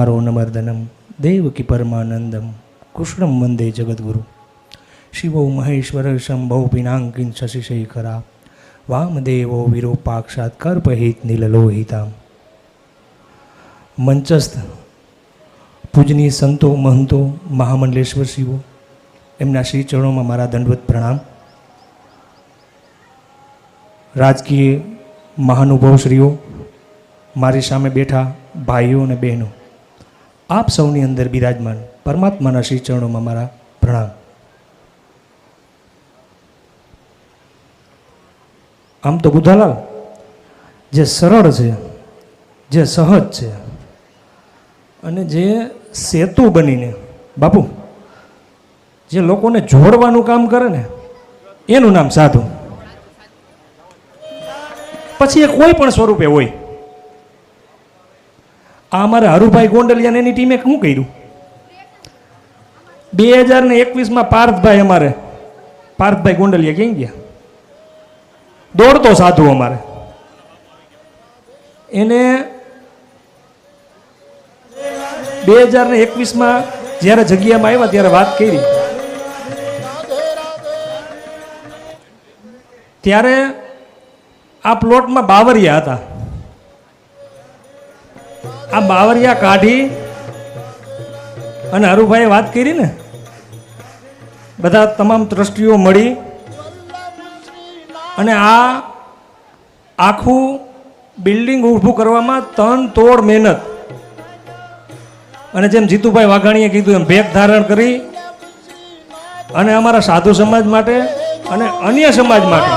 મારો નમર્દનમ દેવકી પરમાનંદમ કૃષ્ણમ વંદે જગદગુરુ શિવો મહેશ્વર શંભો પિનાંકિન શશિશેખરા વામદેવો વિરૂપાક્ષાત કર્પહિત નીલલોહિતામ મંચસ્થ પૂજનીય સંતો મહંતો મહામંડલેશ્વર શિવો એમના શ્રી ચરણોમાં મારા દંડવત પ્રણામ. રાજકીય મહાનુભાવશ્રીઓ, મારી સામે બેઠા ભાઈઓ અને બહેનો આપ સૌની અંદર બિરાજમાન પરમાત્માના શ્રી ચરણોમાં મારા પ્રણામ. આમ તો બુધાલાલ જે સરળ છે, જે સહજ છે, અને જે સેતુ બનીને, બાપુ, જે લોકોને જોડવાનું કામ કરે ને, એનું નામ સાધુ. પછી એ કોઈ પણ સ્વરૂપે હોય. આ અમારે હરુભાઈ ગોંડલિયાને એની ટીમે શું કર્યું? બે હજાર ને એકવીસમાં પાર્થભાઈ અમારે, પાર્થભાઈ ગોંડલિયા ક્યાં ગયા? દોડતો સાધુ અમારે. એને બે હજાર ને એકવીસમાં જ્યારે જગ્યામાં આવ્યા ત્યારે વાત કરી. ત્યારે આ પ્લોટમાં બાવરિયા હતા. આ બાવરિયા કાઢી અને હરુભાઈએ વાત કરી ને, બધા તમામ ટ્રસ્ટીઓ મળી અને આ આખું બિલ્ડિંગ ઊભું કરવામાં તન તોડ મહેનત. અને જેમ જીતુભાઈ વાઘાણીએ કીધું એમ ભેગ ધારણ કરી અને અમારા સાધુ સમાજ માટે અને અન્ય સમાજ માટે.